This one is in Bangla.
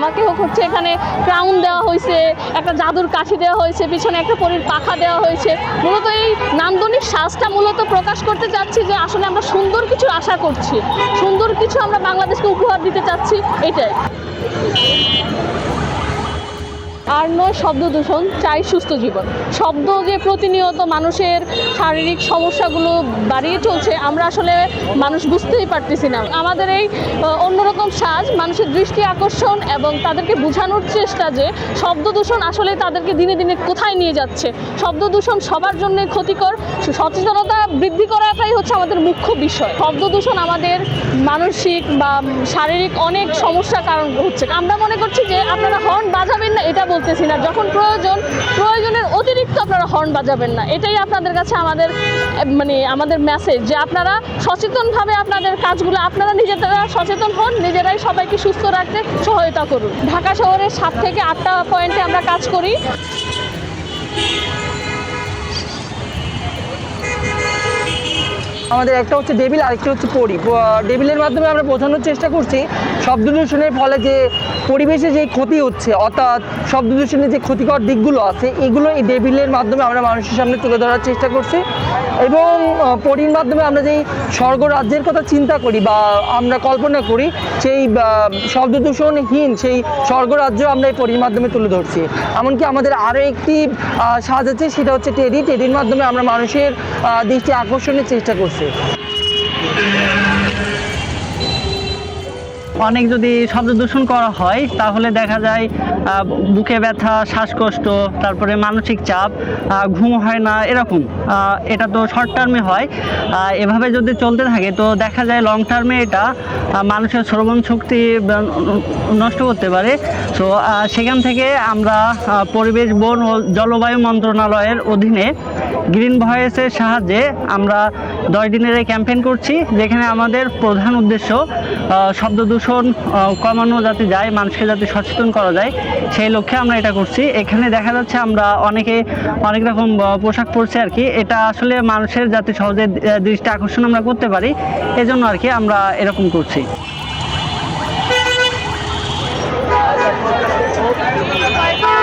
আমাকে হোক হচ্ছে এখানে ক্রাউন দেওয়া হয়েছে, একটা জাদুর কাঠি দেওয়া হয়েছে, পিছনে একটা পরীর পাখা দেওয়া হয়েছে। মূলত এই নান্দনিক সাজটা মূলত প্রকাশ করতে চাচ্ছি যে আসলে আমরা সুন্দর কিছু আশা করছি। সুন্দর কিছু আমরা বাংলাদেশকে উপহার দিতে চাচ্ছি, এটাই। আর নয় শব্দ দূষণ, চাই সুস্থ জীবন। শব্দ যে প্রতিনিয়ত মানুষের শারীরিক সমস্যাগুলো বাড়িয়ে চলছে, আমরা আসলে মানুষ বুঝতেই পারতেছি না। আমাদের এই অন্যরকম সাজ, মানুষের দৃষ্টি আকর্ষণ এবং তাদেরকে বোঝানোর চেষ্টা যে শব্দ দূষণ আসলে তাদেরকে দিনে দিনে কোথায় নিয়ে যাচ্ছে। শব্দ দূষণ সবার জন্যই ক্ষতিকর সচেতনতা বৃদ্ধি করাটাই হচ্ছে আমাদের মুখ্য বিষয়। শব্দ দূষণ আমাদের মানসিক বা শারীরিক অনেক সমস্যার কারণ হচ্ছে। আমরা মনে করছি যে আপনারা হর্ন বাজাবেন এটা বলতেছি না। যখন প্রয়োজন, প্রয়োজনের অতিরিক্ত আপনারা হর্ন বাজাবেন না। এটাই আপনাদের কাছে আমাদের মানে আমাদের মেসেজ যে আপনারা সচেতনভাবে আপনাদের কাজগুলো, আপনারা নিজেরা সচেতন হন, নিজেরাই সবাইকে সুস্থ রাখতে সহায়তা করুন। ঢাকা শহরের সাত থেকে আটটা পয়েন্টে আমরা কাজ করি। আমাদের একটা হচ্ছে ডেবিল আরেকটা হচ্ছে পরি। ডেবিলের মাধ্যমে আমরা বোঝানোর চেষ্টা করছি শব্দ দূষণের ফলে যে পরিবেশে যে ক্ষতি হচ্ছে, অর্থাৎ শব্দ দূষণের যে ক্ষতিকর দিকগুলো আছে, এগুলো এই ডেবিলের মাধ্যমে আমরা মানুষের সামনে তুলে ধরার চেষ্টা করছি। এবং পরীর মাধ্যমে আমরা যেই স্বর্গ রাজ্যের কথা চিন্তা করি বা আমরা কল্পনা করি, সেই শব্দ দূষণহীন সেই স্বর্গরাজ্য আমরা এই পরির মাধ্যমে তুলে ধরছি। এমনকি আমাদের আরও একটি সাজ আছে, সেটা হচ্ছে টেডি। টেডির মাধ্যমে আমরা মানুষের দৃষ্টি আকর্ষণের চেষ্টা করছি। অনেক যদি শব্দ দূষণ করা হয়, তাহলে দেখা যায় বুকে ব্যথা, শ্বাসকষ্ট, তারপরে মানসিক চাপ ঘুম হয় না, এরকম। এটা তো শর্ট টার্মে হয়। এভাবে যদি চলতে থাকে, তো দেখা যায় লং টার্মে এটা মানুষের শ্রবণ শক্তি নষ্ট করতে পারে। তো সেখান থেকে আমরা পরিবেশ, বন ও জলবায়ু মন্ত্রণালয়ের অধীনে গ্রিন ভয়েসের সাহায্যে আমরা দশ দিনের এই ক্যাম্পেইন করছি, যেখানে আমাদের প্রধান উদ্দেশ্য শব্দ দূষণ কমানো যাতে যায়, মানুষকে যাতে সচেতন করা যায়, সেই লক্ষ্যে আমরা এটা করছি। এখানে দেখা যাচ্ছে আমরা অনেকে, অনেক রকম পোশাক পরছি আর কি। এটা আসলে মানুষের যাতে সহজে দৃষ্টি আকর্ষণ আমরা করতে পারি, এজন্য আর কি আমরা এরকম করছি। Bye.